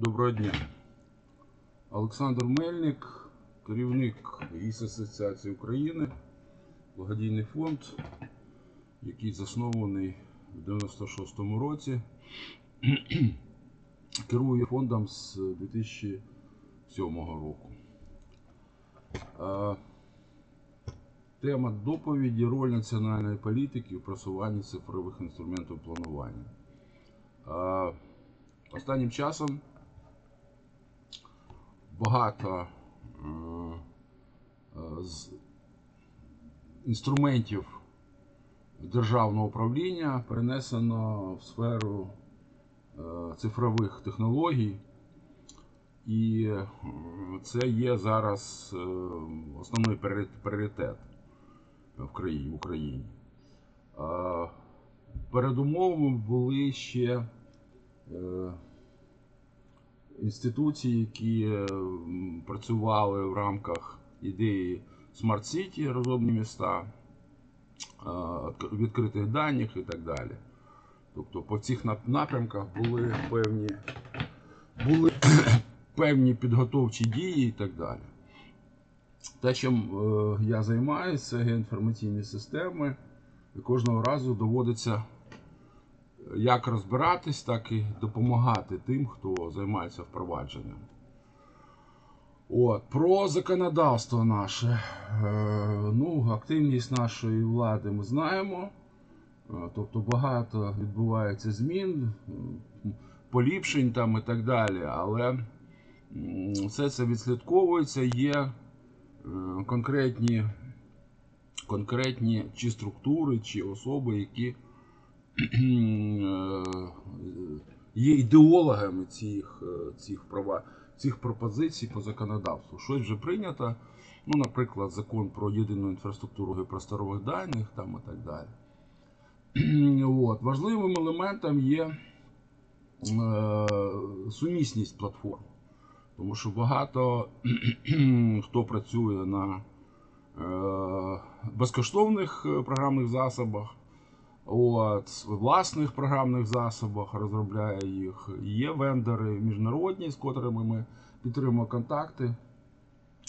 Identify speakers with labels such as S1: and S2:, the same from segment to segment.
S1: Доброго дня. Олександр Мельник, керівник ГІС Асоціації України, благодійний фонд, який заснований в 96-му році. Керує фондом з 2007 року. Тема доповіді роль національної політики у просуванні цифрових інструментів планування. Останнім часом багато е, з інструментів державного управління перенесено в сферу е, цифрових технологій, і е, це є зараз основний пріоритет в Україні. Передумовами були ще інституції, які е, працювали в рамках ідеї Smart City, розумні міста, е, відкритих даних і так далі. Тобто по цих напрямках були певні, були певні підготовчі дії і так далі. Те, чим е, я займаюся, це геоінформаційні системи, і кожного разу доводиться як розбиратись, так і допомагати тим, хто займається впровадженням. От, про законодавство наше. Е, ну, активність нашої влади ми знаємо. Е, Тобто багато відбувається змін, поліпшень там і так далі. Але все це відслідковується, є е, конкретні, конкретні чи структури, чи особи, які є ідеологами цих, е, цих, права, цих пропозицій по законодавству. Щось вже прийнято, ну, наприклад, закон про єдину інфраструктуру просторових даних там і так далі. От. Важливим елементом є е, сумісність платформ. Тому що багато хто працює на е, безкоштовних е, програмних засобах, от, власних програмних засобах розробляє їх. Є вендори міжнародні, з котрими ми підтримуємо контакти.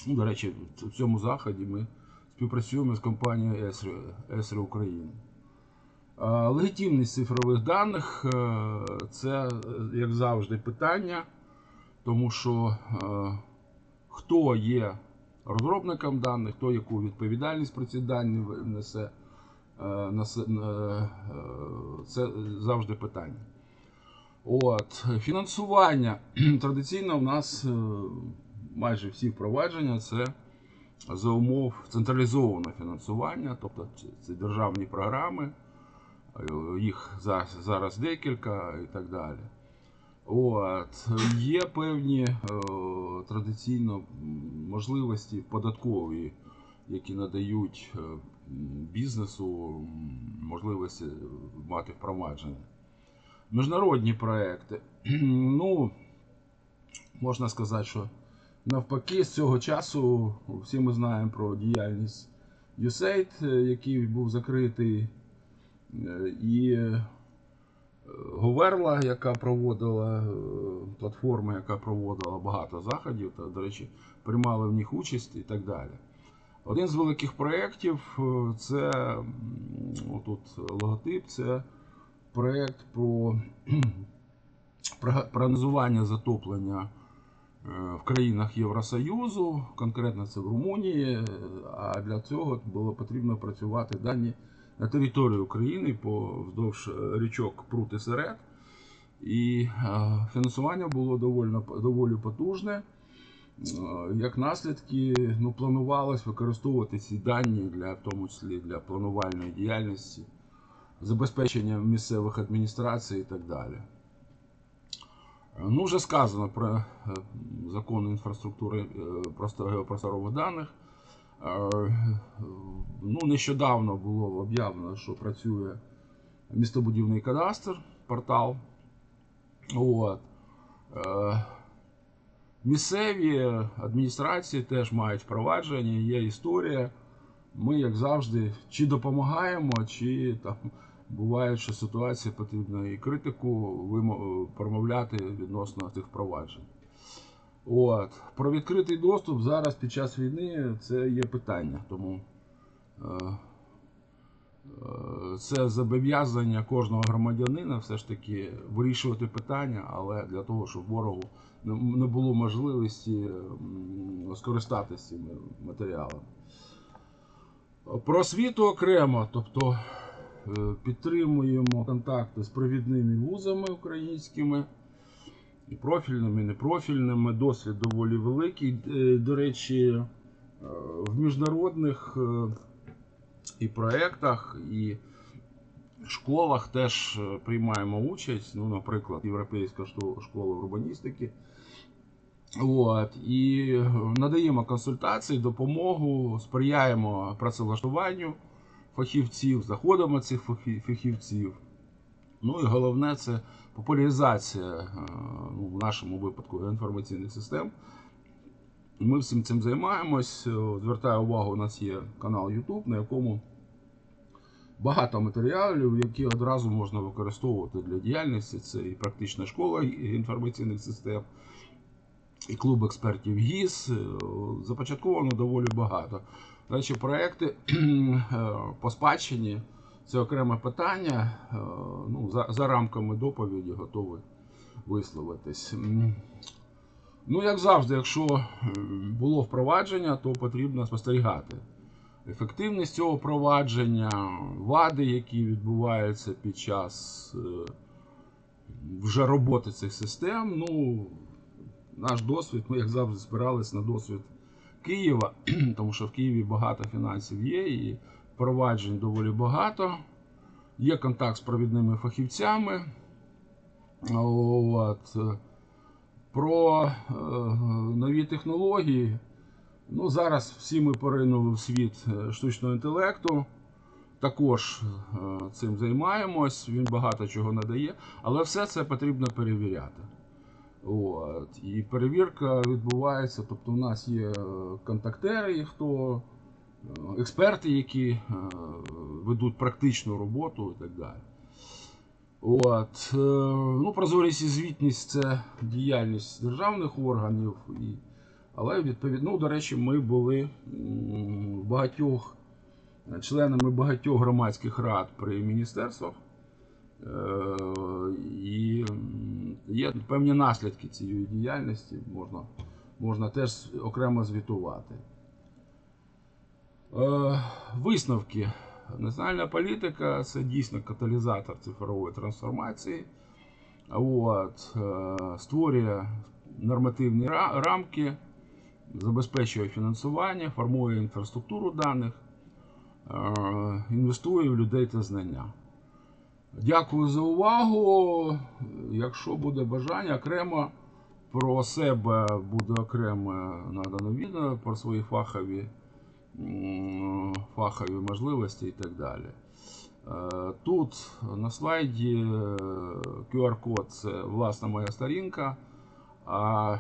S1: Ну, до речі, в цьому заході ми співпрацюємо з компанією Esri, Esri України. Легітимність цифрових даних е, це, е, як завжди, питання, тому що е, хто є розробником даних, хто яку відповідальність про ці дані несе, це завжди питання. От, фінансування. Традиційно в нас е, майже всі впровадження це за умов централізованого фінансування, тобто це- державні програми, е, їх зараз декілька і так далі. От. Є певні е, традиційно можливості податкові, які надають е, бізнесу можливості мати впровадження. Міжнародні проекти. Ну, можна сказати, що навпаки, з цього часу всі ми знаємо про діяльність USAID, е, який був закритий, е, і е, Говерла, яка проводила платформа, яка проводила багато заходів, та, до речі, приймали в них участь і так далі. Один з великих проєктів е, це отут логотип, це проєкт про про- прогнозування затоплення е, в країнах Євросоюзу, конкретно це в Румунії. е, А для цього було потрібно працювати дані на території України по вздовж е, річок Прут і Серед. І фінансування було доволі потужне. Е, Як наслідки, ну, планувалось використовувати ці дані для, в тому числі для планувальної діяльності, забезпечення місцевих адміністрацій і так далі. Е, Ну, вже сказано про е, закон інфраструктури просто- геопросторових даних. Ну, нещодавно було об'явлено, що працює містобудівний кадастр, портал. От. Е, Місцеві адміністрації теж мають впровадження, є історія. Ми, як завжди, чи допомагаємо, чи там буває, що ситуація потрібно і критику промовляти відносно цих впроваджень. От. Про відкритий доступ зараз під час війни це є питання. Тому е, е, це зобов'язання кожного громадянина все ж таки вирішувати питання, але для того, щоб ворогу не було можливості скористатися цими матеріалами. Про освіту окремо, тобто е, підтримуємо контакти з провідними вузами українськими, і профільними, і непрофільними. Досвід доволі великий. Е, До речі, е, в міжнародних і проєктах, і школах теж е, приймаємо участь. Ну, наприклад, Європейська школа урбаністики. От, і е, надаємо консультації, допомогу, сприяємо працевлаштуванню фахівців, заходимо цих фахівців. Ну і головне це популяризація е, ну, в нашому випадку інформаційних систем. Ми всім цим займаємось. Звертаю увагу, у нас є канал YouTube, на якому багато матеріалів, які одразу можна використовувати для діяльності. Це і практична школа інформаційних систем, і клуб експертів ГІС. Е, Започатковано доволі багато. Речі, проекти е, по спадщині це окреме питання. Е, Ну, за, за рамками доповіді готовий висловитись. Ну, як завжди, якщо було впровадження, то потрібно спостерігати. Ефективність цього впровадження, вади, які відбуваються під час е, вже роботи цих систем. Ну, наш досвід, ми як завжди спирались на досвід Києва, тому що в Києві багато фінансів є і впроваджень доволі багато. Є контакт з провідними фахівцями. От. Про е, нові технології. Ну, зараз всі ми поринули в світ е, штучного інтелекту. Також е, цим займаємось, він багато чого надає, але все це потрібно перевіряти. От. І перевірка відбувається, тобто у нас є е, контактери, хто, експерти, які ведуть практичну роботу і так далі. От. Ну, прозорість і звітність це діяльність державних органів. І, але відповідно, до речі, ми були багатьох членами багатьох громадських рад при міністерствах. Е, І є певні наслідки цієї діяльності, можна, можна теж окремо звітувати. Е, Висновки. Національна політика це дійсно каталізатор цифрової трансформації. От, е, створює нормативні рамки, забезпечує фінансування, формує інфраструктуру даних, е, інвестує в людей та знання. Дякую за увагу. Якщо буде бажання, окремо про себе буде окремо надано відео про свої фахові, фахові можливості і так далі. Е, Тут на слайді е, QR-код це власна моя сторінка, а е,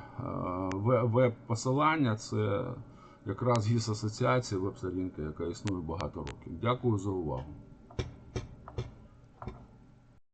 S1: веб-посилання це якраз ГІС асоціація, веб-сторінка, яка існує багато років. Дякую за увагу.